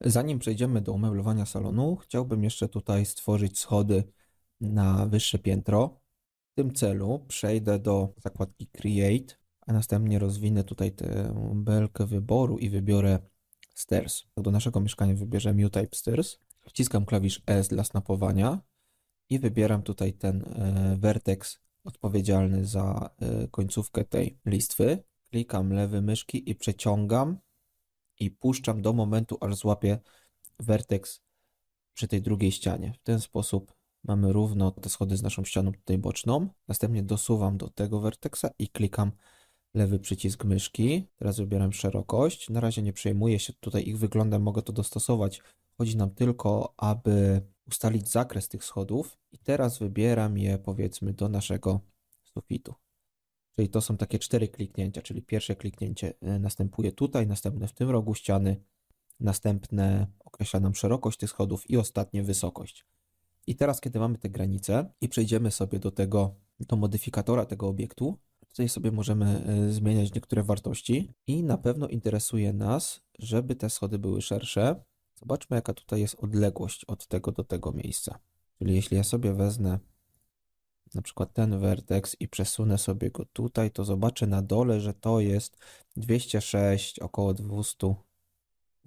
Zanim przejdziemy do umeblowania salonu, chciałbym jeszcze tutaj stworzyć schody na wyższe piętro. W tym celu przejdę do zakładki Create, a następnie rozwinę tutaj tę belkę wyboru i wybiorę Stairs. Do naszego mieszkania wybierzemy U-Type Stairs. Wciskam klawisz S dla snapowania i wybieram tutaj ten e, vertex odpowiedzialny za e, końcówkę tej listwy. Klikam lewy myszki i przeciągam i puszczam do momentu, aż złapię vertex przy tej drugiej ścianie. W ten sposób mamy równo te schody z naszą ścianą tutaj boczną. Następnie dosuwam do tego vertexa i klikam lewy przycisk myszki. Teraz wybieram szerokość. Na razie nie przejmuję się tutaj ich wyglądem, mogę to dostosować. Chodzi nam tylko, aby ustalić zakres tych schodów. I teraz wybieram je powiedzmy do naszego sufitu. Czyli to są takie cztery kliknięcia, czyli pierwsze kliknięcie y, następuje tutaj, następne w tym rogu ściany, następne określa nam szerokość tych schodów i ostatnie wysokość. I teraz, kiedy mamy te granice i przejdziemy sobie do tego, do modyfikatora tego obiektu, tutaj sobie możemy y, zmieniać niektóre wartości i na pewno interesuje nas, żeby te schody były szersze. Zobaczmy, jaka tutaj jest odległość od tego do tego miejsca. Czyli jeśli ja sobie wezmę na przykład ten werteks i przesunę sobie go tutaj, to zobaczę na dole, że to jest 206, około 200,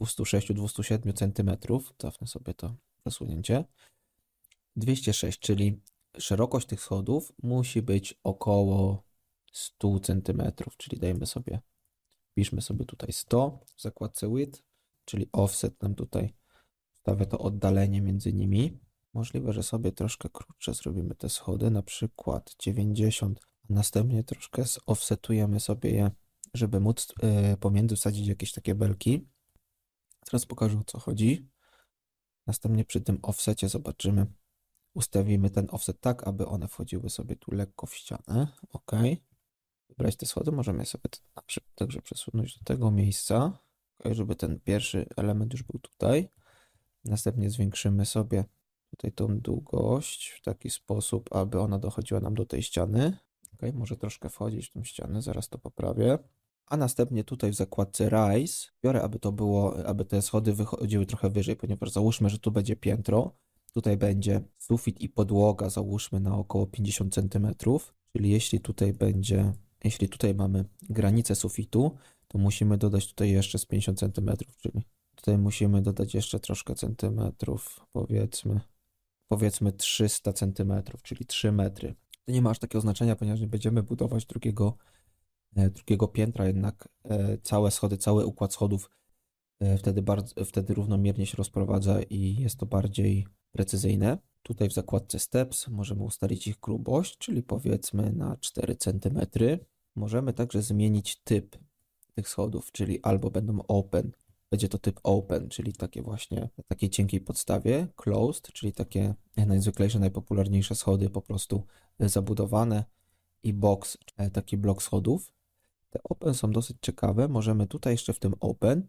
206-207 cm. Cofnę sobie to przesunięcie. 206, czyli szerokość tych schodów musi być około 100 cm, czyli dajmy sobie, piszmy sobie tutaj 100 w zakładce width, czyli offset nam tutaj stawia to oddalenie między nimi. Możliwe, że sobie troszkę krótsze zrobimy te schody, na przykład 90, a następnie troszkę offsetujemy sobie je, żeby móc yy, pomiędzy wsadzić jakieś takie belki. Teraz pokażę o co chodzi. Następnie przy tym offsecie zobaczymy, ustawimy ten offset tak, aby one wchodziły sobie tu lekko w ścianę. OK. Wybrać te schody, możemy sobie także przesunąć do tego miejsca, żeby ten pierwszy element już był tutaj. Następnie zwiększymy sobie tutaj tą długość w taki sposób, aby ona dochodziła nam do tej ściany. Ok, może troszkę wchodzić w tą ścianę, zaraz to poprawię. A następnie tutaj w zakładce Rise biorę, aby to było, aby te schody wychodziły trochę wyżej, ponieważ załóżmy, że tu będzie piętro. Tutaj będzie sufit i podłoga, załóżmy na około 50 cm. Czyli jeśli tutaj będzie, jeśli tutaj mamy granicę sufitu, to musimy dodać tutaj jeszcze z 50 cm, czyli tutaj musimy dodać jeszcze troszkę centymetrów, powiedzmy powiedzmy 300 cm, czyli 3 metry. To nie ma aż takiego znaczenia, ponieważ nie będziemy budować drugiego, e, drugiego piętra, jednak e, całe schody, cały układ schodów e, wtedy, bardzo, wtedy równomiernie się rozprowadza i jest to bardziej precyzyjne. Tutaj w zakładce Steps możemy ustalić ich grubość, czyli powiedzmy na 4 cm. Możemy także zmienić typ tych schodów, czyli albo będą open, będzie to typ open, czyli takie właśnie takiej cienkiej podstawie, closed, czyli takie najzwyklejsze, najpopularniejsze schody po prostu zabudowane i box, e, taki blok schodów. Te open są dosyć ciekawe. Możemy tutaj jeszcze w tym open,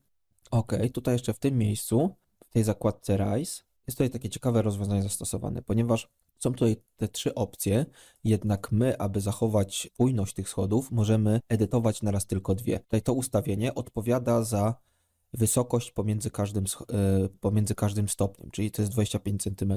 ok, tutaj jeszcze w tym miejscu, w tej zakładce rise, jest tutaj takie ciekawe rozwiązanie zastosowane, ponieważ są tutaj te trzy opcje, jednak my, aby zachować spójność tych schodów, możemy edytować naraz tylko dwie. Tutaj to ustawienie odpowiada za wysokość pomiędzy każdym, e, pomiędzy każdym stopniem, czyli to jest 25 cm,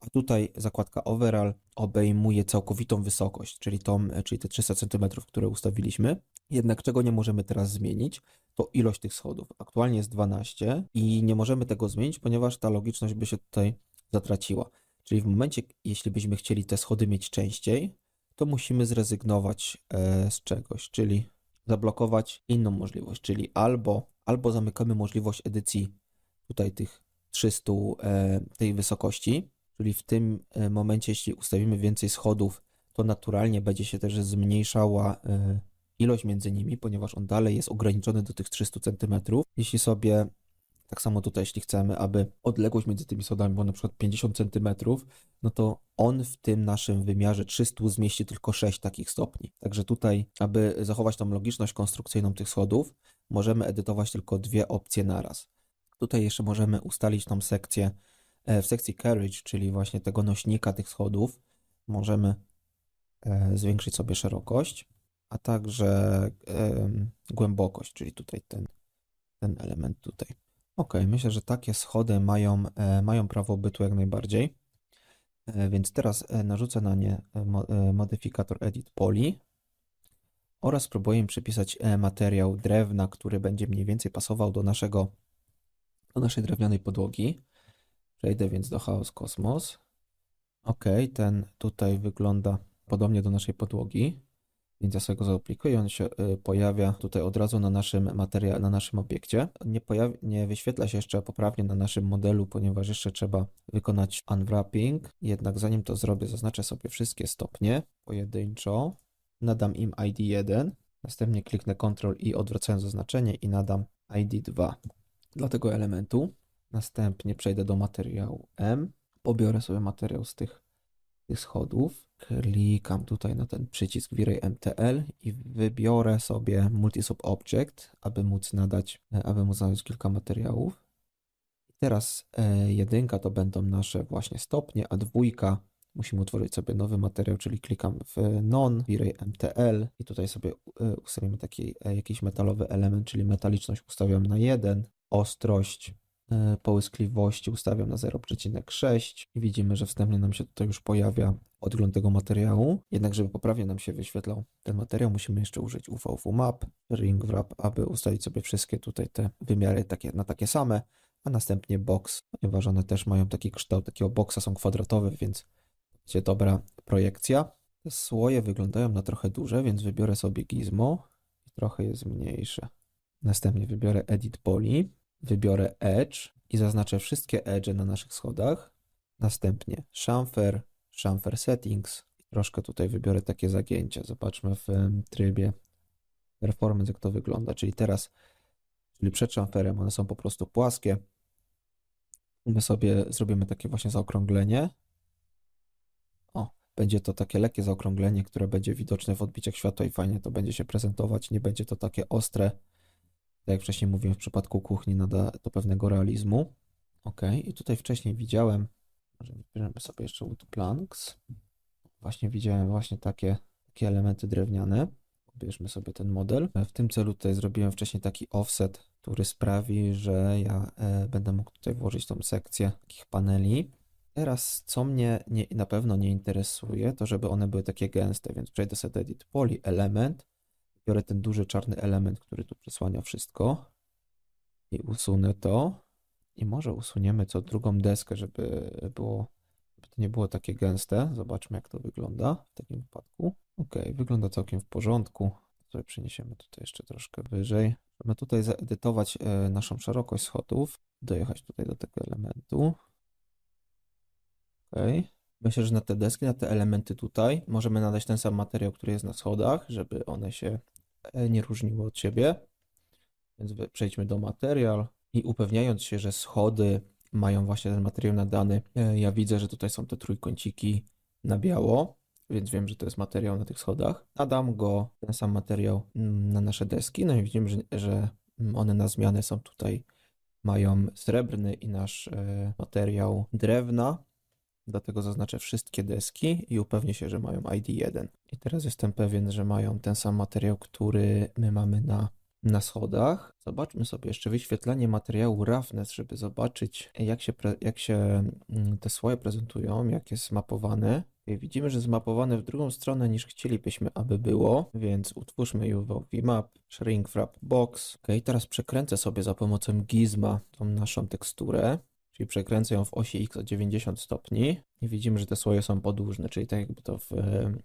a tutaj zakładka overall obejmuje całkowitą wysokość, czyli, tą, e, czyli te 300 cm, które ustawiliśmy. Jednak czego nie możemy teraz zmienić, to ilość tych schodów. Aktualnie jest 12 i nie możemy tego zmienić, ponieważ ta logiczność by się tutaj zatraciła. Czyli w momencie, jeśli byśmy chcieli te schody mieć częściej, to musimy zrezygnować e, z czegoś, czyli zablokować inną możliwość, czyli albo albo zamykamy możliwość edycji tutaj tych 300 e, tej wysokości, czyli w tym e, momencie, jeśli ustawimy więcej schodów, to naturalnie będzie się też zmniejszała e, ilość między nimi, ponieważ on dalej jest ograniczony do tych 300 cm. Jeśli sobie, tak samo tutaj, jeśli chcemy, aby odległość między tymi schodami była na przykład 50 cm, no to on w tym naszym wymiarze 300 zmieści tylko 6 takich stopni. Także tutaj, aby zachować tą logiczność konstrukcyjną tych schodów, możemy edytować tylko dwie opcje naraz. Tutaj jeszcze możemy ustalić tą sekcję e, w sekcji carriage, czyli właśnie tego nośnika tych schodów. Możemy e, zwiększyć sobie szerokość, a także głębokość, czyli tutaj ten, ten element tutaj. Ok, myślę, że takie schody mają, e, mają prawo bytu jak najbardziej. E, Więc teraz e, narzucę na nie mo- modyfikator edit poly oraz spróbuję przypisać materiał drewna, który będzie mniej więcej pasował do naszego, do naszej drewnianej podłogi. Przejdę więc do Chaos Cosmos. Ok, ten tutaj wygląda podobnie do naszej podłogi, więc ja sobie go zaaplikuję. On się y, pojawia tutaj od razu na naszym materiale, na naszym obiekcie. Nie, nie wyświetla się jeszcze poprawnie na naszym modelu, ponieważ jeszcze trzeba wykonać unwrapping. Jednak zanim to zrobię, zaznaczę sobie wszystkie stopnie pojedynczo. Nadam im ID1. Następnie kliknę Ctrl i odwracając zaznaczenie i nadam ID2 dla tego elementu. Następnie przejdę do materiału M. Pobiorę sobie materiał z tych, tych schodów. Klikam tutaj na ten przycisk Viray MTL i wybiorę sobie Multisub Object, aby móc nadać, e, aby móc nadać kilka materiałów. Teraz e, jedynka to będą nasze właśnie stopnie, a dwójka musimy utworzyć sobie nowy materiał, czyli klikam w non, Viray MTL i tutaj sobie e, ustawimy taki e, jakiś metalowy element, czyli metaliczność ustawiam na 1, ostrość połyskliwości ustawiam na 0,6 i widzimy, że wstępnie nam się tutaj już pojawia odgląd tego materiału. Jednak, żeby poprawnie nam się wyświetlał ten materiał, musimy jeszcze użyć UVV Map, Ring Wrap, aby ustalić sobie wszystkie tutaj te wymiary takie, na takie same, a następnie box, ponieważ one też mają taki kształt takiego boxa, są kwadratowe, więc będzie dobra projekcja. Te słoje wyglądają na trochę duże, więc wybiorę sobie gizmo i trochę je zmniejszę. Następnie wybiorę Edit Poly, wybiorę Edge i zaznaczę wszystkie edge na naszych schodach. Następnie Chamfer, Chamfer Settings troszkę tutaj wybiorę takie zagięcia. Zobaczmy w trybie Performance, jak to wygląda. Czyli teraz, czyli przed chamferem one są po prostu płaskie. My sobie zrobimy takie właśnie zaokrąglenie. O, będzie to takie lekkie zaokrąglenie, które będzie widoczne w odbiciach światła i fajnie to będzie się prezentować. Nie będzie to takie ostre, tak jak wcześniej mówiłem, w przypadku kuchni nada do pewnego realizmu. Ok, i tutaj wcześniej widziałem, może wybierzemy sobie jeszcze wood planks. Właśnie widziałem właśnie takie, takie elementy drewniane. Bierzmy sobie ten model. W tym celu tutaj zrobiłem wcześniej taki offset, który sprawi, że ja e, będę mógł tutaj włożyć tą sekcję takich paneli. Teraz, co mnie nie, na pewno nie interesuje, to żeby one były takie gęste, więc przejdę sobie do Edit Poly, Element, biorę ten duży czarny element, który tu przesłania wszystko i usunę to. I może usuniemy co drugą deskę, żeby było, żeby to nie było takie gęste. Zobaczmy, jak to wygląda w takim wypadku. Ok, wygląda całkiem w porządku. Sobie przeniesiemy tutaj jeszcze troszkę wyżej. Możemy tutaj zaedytować e, naszą szerokość schodów, dojechać tutaj do tego elementu. Ok. Myślę, że na te deski, na te elementy tutaj możemy nadać ten sam materiał, który jest na schodach, żeby one się e, nie różniły od siebie. Więc przejdźmy do materiał i upewniając się, że schody mają właśnie ten materiał nadany, e, ja widzę, że tutaj są te trójkąciki na biało, więc wiem, że to jest materiał na tych schodach. Nadam go, ten sam materiał mm, na nasze deski, no i widzimy, że, że mm, one na zmianę są tutaj, mają srebrny i nasz e, materiał drewna. Dlatego zaznaczę wszystkie deski i upewnię się, że mają ID1. I teraz jestem pewien, że mają ten sam materiał, który my mamy na, na schodach. Zobaczmy sobie jeszcze wyświetlenie materiału roughness, żeby zobaczyć, jak się, jak się mm, te słoje prezentują, jak jest zmapowane. I widzimy, że zmapowane w drugą stronę niż chcielibyśmy, aby było, więc utwórzmy UV Map, Shrink Wrap Box. Ok, teraz przekręcę sobie za pomocą Gizma tą naszą teksturę. Czyli przekręcę ją w osi X o 90 stopni i widzimy, że te słoje są podłużne, czyli tak jakby to w,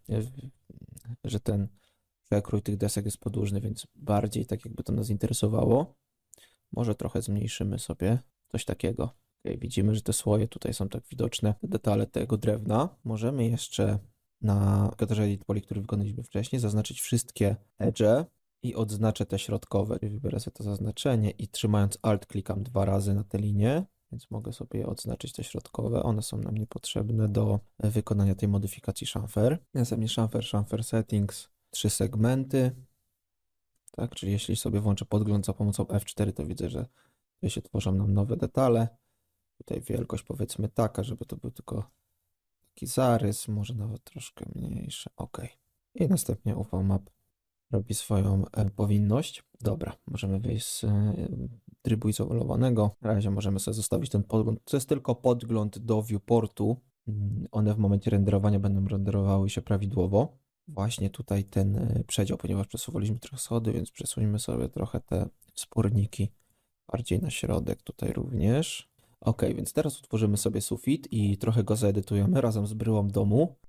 w, że ten przekrój tych desek jest podłużny, więc bardziej tak jakby to nas interesowało. Może trochę zmniejszymy sobie coś takiego. Okay, widzimy, że te słoje tutaj są tak widoczne, detale tego drewna. Możemy jeszcze na katorze Edit Poly, który wykonaliśmy wcześniej, zaznaczyć wszystkie edge i odznaczę te środkowe. Czyli wybiorę sobie to zaznaczenie i trzymając Alt klikam dwa razy na tę linię więc mogę sobie odznaczyć te środkowe. One są nam niepotrzebne do wykonania tej modyfikacji chamfer. Następnie chamfer, chamfer settings, trzy segmenty. Tak, czyli jeśli sobie włączę podgląd za pomocą F4, to widzę, że tutaj się tworzą nam nowe detale. Tutaj wielkość powiedzmy taka, żeby to był tylko taki zarys, może nawet troszkę mniejszy. OK. I następnie UV Map, robi swoją e, powinność. Dobra, możemy wyjść z e, trybu izolowanego. Na razie możemy sobie zostawić ten podgląd. To jest tylko podgląd do viewportu. Mm, One w momencie renderowania będą renderowały się prawidłowo. Właśnie tutaj ten e, przedział, ponieważ przesuwaliśmy trochę schody, więc przesuńmy sobie trochę te wsporniki bardziej na środek tutaj również. Ok, więc teraz utworzymy sobie sufit i trochę go zaedytujemy razem z bryłą domu.